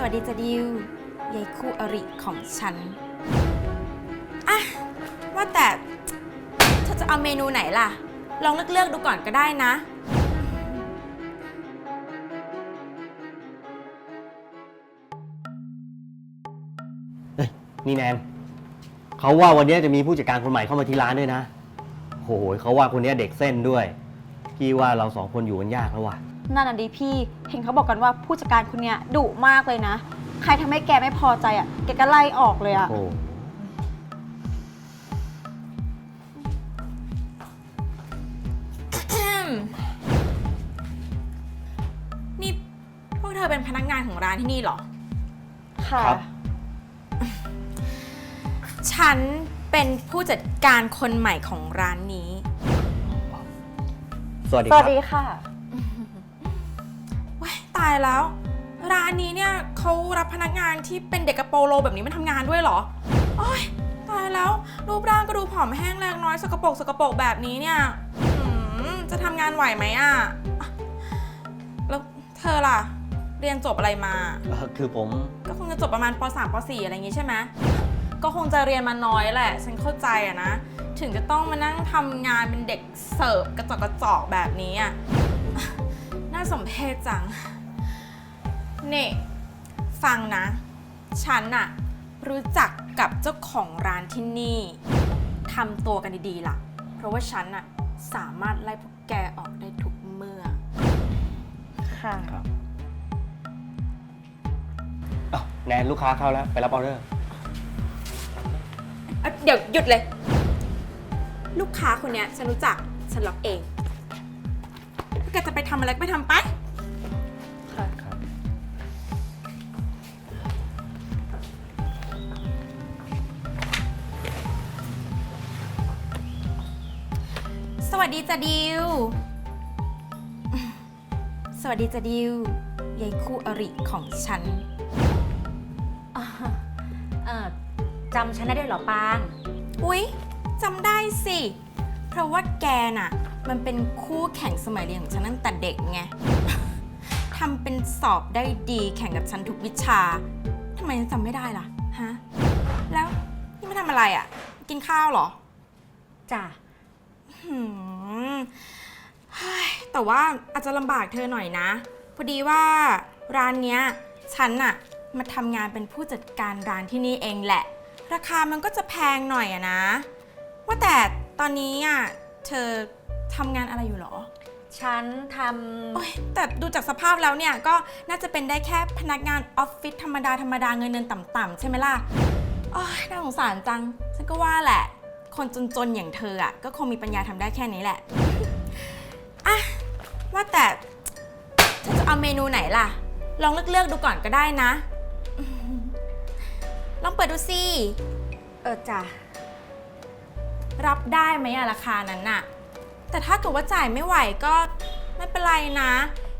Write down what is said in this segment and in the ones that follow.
สวัสดีจ้ะดิวยายคู่อริของฉัน อะ ว่าแต่เธอจะเอาเมนูไหนล่ะ ลองเลือกเลือกดูก่อนก็ได้นะเฮ้ยนี่แนนเขาว่าวันนี้จะมีผู้จัดการคนใหม่เข้ามาที่ร้านด้วยนะโหยเขาว่าคนนี้เด็กเส้นด้วย พี่ว่าเราสองคนอยู่กันยากแล้วว่ะ นั่นน่ะดิพี่ เห็นเขาบอกกันว่าผู้จัดการคนเนี้ยดุมากเลยนะ ใครทำให้แกไม่พอใจอะ แกก็ไล่ออกเลยอะ โอ้นี่พวกเธอเป็นพนักงานของร้านที่นี่เหรอ ค่ะ ครับ ฉันเป็นผู้จัดการคนใหม่ของร้านนี้ สวัสดีสควัรัสบ ดีค่ะว้าย ตายแล้ว ร้านนี้เนี่ยเขารับพนักงานที่เป็นเด็กกระโปรงโลแบบนี้มาทำงานด้วยเหรอโอ้ยตายแล้วรูปร่างก็ดูผอมแห้งแรงน้อยสกปรกสกปรกแบบนี้เนี่ยหืมจะทำงานไหวไหมอะอะแล้วเธอล่ะ เรียนจบอะไรมา เอ่อคือผมก็คงจะจบประมาณป .3 ป .4 อะไรอย่างงี้ใช่ไหมก็คงจะเรียนมาน้อยแหละ ฉันเข้าใจอะนะ ถึงจะต้องมานั่งทำงานเป็นเด็กเสิร์ฟกระจอกกระจอกแบบนี้อะน่าสมเพชจัง นี่ฟังนะ ฉันอะรู้จักกับเจ้าของร้านที่นี่ทำตัวกันดีๆล่ะ เพราะว่าฉันอะสามารถไล่พวกแกออกได้ทุกเมื่อ ค่ะ ครับอ้าวแนนลูกค้าเข้าแล้ว ไปรับออเดอร์เอ้ยเดี๋ยวหยุดเลย ลูกค้าคนเนี้ยฉันรู้จัก ฉันล็อกเอง ถ้าแกจะไปทำอะไรก็ไปทำไป สวัสดีจ้ะดิว สวัสดีจ้ะดิวยายคู่อริของฉัน อ่าเอ่อจำฉันได้ด้วยเหรอปาง อุ๊ยจำได้สิ เพราะว่าแกน่ะ มันเป็นคู่แข่งสมัยเรียนของฉันตั้งแต่เด็กไง ทำเป็นสอบได้ดีแข่งกับฉันทุกวิชาทำไมฉันจำไม่ได้ล่ะ ฮะ แล้วนี่มาทำอะไรอะ่ะ กินข้าวเหรอ จ้ะ หืมเฮ้ยแต่ว่าอาจจะลำบากเธอหน่อยนะ พอดีว่าร้านเนี้ยฉันน่ะมาทำงานเป็นผู้จัดการร้านที่นี่เองแหละ ราคามันก็จะแพงหน่อยอะนะ ว่าแต่ตอนนี้อะเธอทำงานอะไรอยู่เหรอ ฉันทโอ๊ยแต่ดูจากสภาพแล้วเนี่ยก็น่าจะเป็นได้แค่พนักงานออฟฟิศธรรมดาธรรมดาเงินเดือนต่ำๆใช่ไหมล่ะโอ้ยน่าสงสารจัง ฉันก็ว่าแหละ คนจนๆ อย่างเธออะ ก็คงมีปัญญาทำได้แค่นี้แหละ อะ ว่าแต่เธอจะเอาเมนูไหนล่ะ ลองเลือกๆดูก่อนก็ได้นะ ลองเปิดดูสิ เออจ้ะ รับได้ไหมอะราคานั้นน่ะ แต่ถ้าเกิดว่าจ่ายไม่ไหวก็ไม่เป็นไรนะ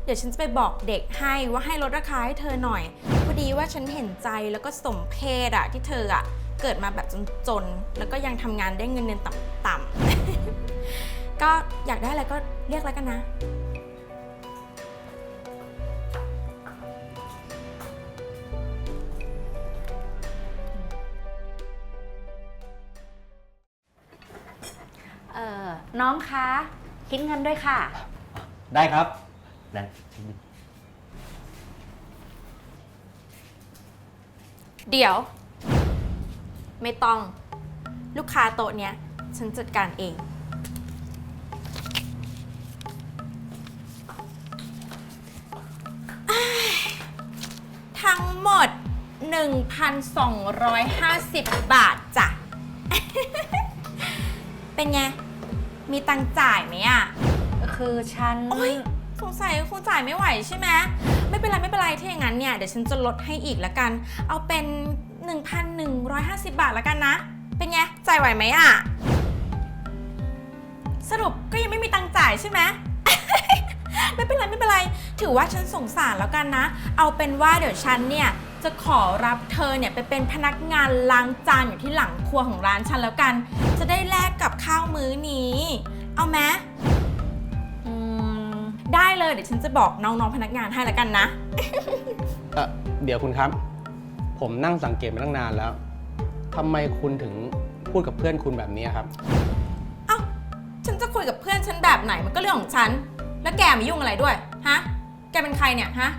เดี๋ยวฉันจะไปบอกเด็กให้ว่าให้ลดราคาให้เธอหน่อย พอดีว่าฉันเห็นใจแล้วก็สมเพศอะที่เธออะ เกิดมาแบบจนๆ แล้วก็ยังทำงานได้เงินเดือนต่ำๆ ก็อยากได้อะไรก็เรียกแล้วกันนะำเอ่อน้องคะ คิดเงินด้วยค่ะ ได้ครับแนนเดี๋ยว ไม่ต้อง ลูกค้าโต๊ะเนี้ยฉันจัดการเอง ทั้งหมด 1,250 บาทจ้ะ เป็นไง มีตังค์จ่ายไหมอะ คือฉัน โอ๊ยสงสัยคงจ่ายไม่ไหวใช่ไหมไม่เป็นไรไม่เป็นไรถ้าอย่างนั้นเนี่ย เดี๋ยวฉันจะลดให้อีกแล้วกัน เอาเป็น 1,150 บาทแล้วกันนะ เป็นไง จ่ายไหวไหมอะสรุปก็ยังไม่มีตังค์จ่ายใช่ไหม ไม่เป็นไรไม่เป็นไร ถือว่าฉันสงสารแล้วกันนะ เอาเป็นว่าเดี๋ยวฉันเนี่ย จะขอรับเธอเนี่ยไปเป็นพนักงานล้างจานอยู่ที่หลังครัวของร้านฉันแล้วกัน จะได้แลกกับข้าวมื้อนี้ เอาไหมอืมได้เลยเดี๋ยวฉันจะบอกน้องๆพนักงานให้และกันนะ เอ่อเดี๋ยวคุณครับ ผมนั่งสังเกตมาตั้งนานแล้วทำไมคุณถึงพูดกับเพื่อนคุณแบบนี้ครับ เอ้า ฉันจะคุยกับเพื่อนฉันแบบไหนมันก็เรื่องของฉัน แล้วแกมายุ่งอะไรด้วย ฮะ แกเป็นใครเนี่ย ฮะ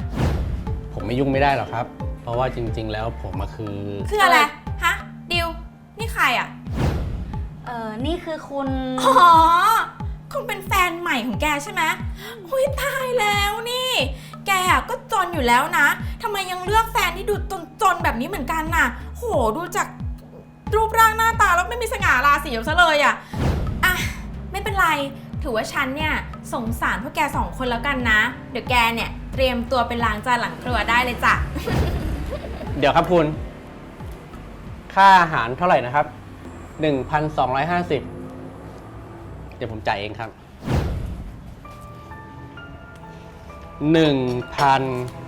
ผมไม่ยุ่งไม่ได้หรอกครับ เพราะว่าจริง ๆ แล้วผมมาคือ คืออะไร ฮะ ดิว นี่ใครอะ เออนี่คือคุณ อ๋อ คงเป็นแฟนใหม่ของแกใช่ไหมหุยตายแล้วนี่ แกอะก็จนอยู่แล้วนะทำไมยังเลือกแฟนที่ดูจนๆแบบ นี้เหมือนกันน่ะ โหดูจากรูปร่างหน้าตาแล้วไม่มีสง่าราศีซะเลยอะอะ ไม่เป็นไร ถือว่าฉันเนี่ยสงสารพวกแกสองคนแล้วกันนะ เดี๋ยวแกเนี่ยเตรียมตัวเป็นล้างจานหลังครัวได้เลยจ้ะ เดี๋ยวครับคุณ ค่าอาหารเท่าไหร่นะครับ 1,250 เดี๋ยวผมจ่ายเองครับ 1,000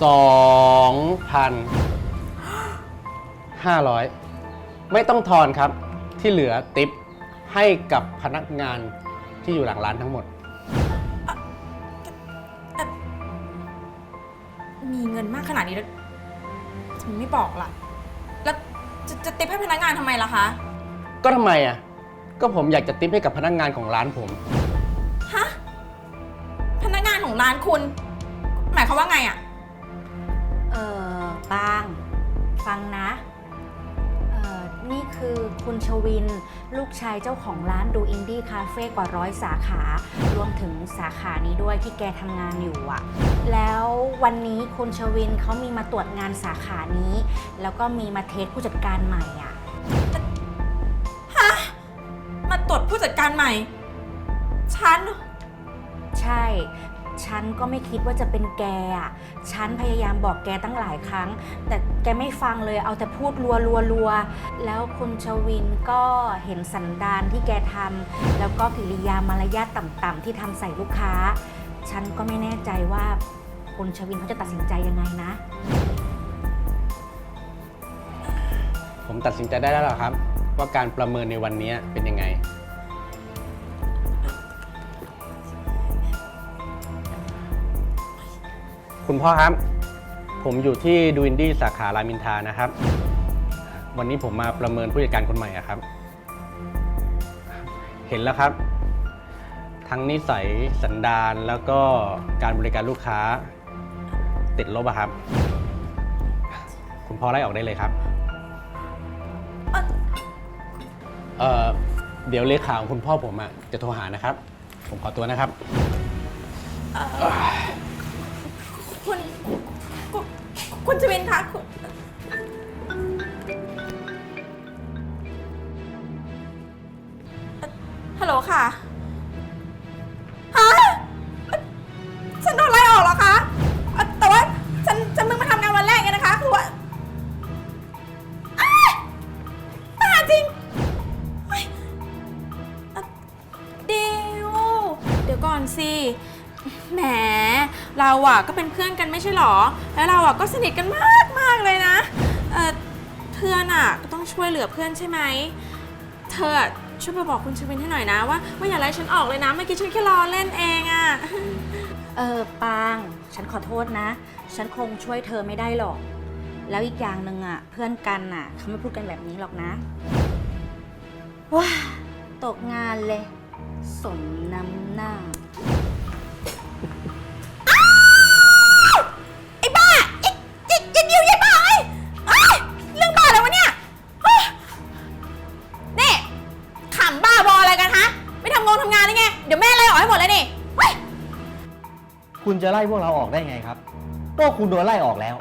2,000 500 ไม่ต้องทอนครับ ที่เหลือติปให้กับพนักงานที่อยู่หลังร้านทั้งหมด มีเงินมากขนาดนี้แล้วทำไมไม่บอกล่ะ แล้วจะจะติปให้พนักงานทำไมล่ะคะ ก็ทำไมอะ ก็ผมอยากจะติปให้กับพนักงานของร้านผม ฮะ พนักงานของร้านคุณ หมายความว่าไงอะเออบางฟังนะเออนี่คือคุณชวิน ลูกชายเจ้าของร้านดูอินดี้คาเฟ่กว่าร้อยสาขารวมถึงสาขานี้ด้วยที่แกทำงานอยู่อะแล้ววันนี้คุณชวินเขามีมาตรวจงานสาขานี้ แล้วก็มีมาเทสผู้จัดการใหม่อะมาตรวจผู้จัดการใหม่ ฉัน ใช่ ฉันก็ไม่คิดว่าจะเป็นแกอะฉันพยายามบอกแกตั้งหลายครั้ง แต่แกไม่ฟังเลย เอาแต่พูดรัวรัวรัวแล้วคุณชวินก็เห็นสันดานที่แกทำแล้วก็กิริยามารยาทต่ำๆที่ทำใส่ลูกค้า ฉันก็ไม่แน่ใจว่าคุณชวินเขาจะตัดสินใจยังไงนะ ผมตัดสินใจได้แล้วล่ะครับ ว่าการประเมินในวันนี้เป็นยังไง คุณพ่อครับ ผมอยู่ที่ดูอินดี้สาขารามอินทานะครับ วันนี้ผมมาประเมินผู้จัดการคนใหม่อะครับ เห็นแล้วครับ ทั้งนิสัยสันดานแล้วก็การบริการลูกค้า ติดลบอะครับ คุณพ่อไล่ออกได้เลยครับเอ่อเดี๋ยวเลขาของคุณพ่อผมอะจะโทรหานะครับ ผมขอตัวนะครับ คุณคุณคุณจวินคะคุณฮัลโหลค่ะ ฮะ ฉันโดนไล่ออกเหรอคะ แต่ว่าฉันฉันเพิ่งมาทำงานวันแรกเองนะคะ คือว่าอ้ายตายจริงเฮ้ยเอ่อเดี๋ยวเดี๋ยวก่อนสิ แหม เราอะก็เป็นเพื่อนกันไม่ใช่หรอ แล้วเราอะก็สนิทกันมากมากเลยนะเออเพื่อนอะก็ต้องช่วยเหลือเพื่อนใช่ไหมเธออะช่วยไปบอกคุณชวินให้หน่อยนะว่าว่าอย่าไล่ฉันออกเลยนะเมื่อกี้ฉันแค่ล้อเล่นเองอะเออปาง ฉันขอโทษนะ ฉันคงช่วยเธอไม่ได้หรอก แล้วอีกอย่างหนึ่งอะ เพื่อนกันอะเขาไม่พูดกันแบบนี้หรอกนะว้าตกงานเลย สมน้ำหน้า คุณจะไล่พวกเราออกได้ไงครับ ก็คุณโดนไล่ออกแล้ว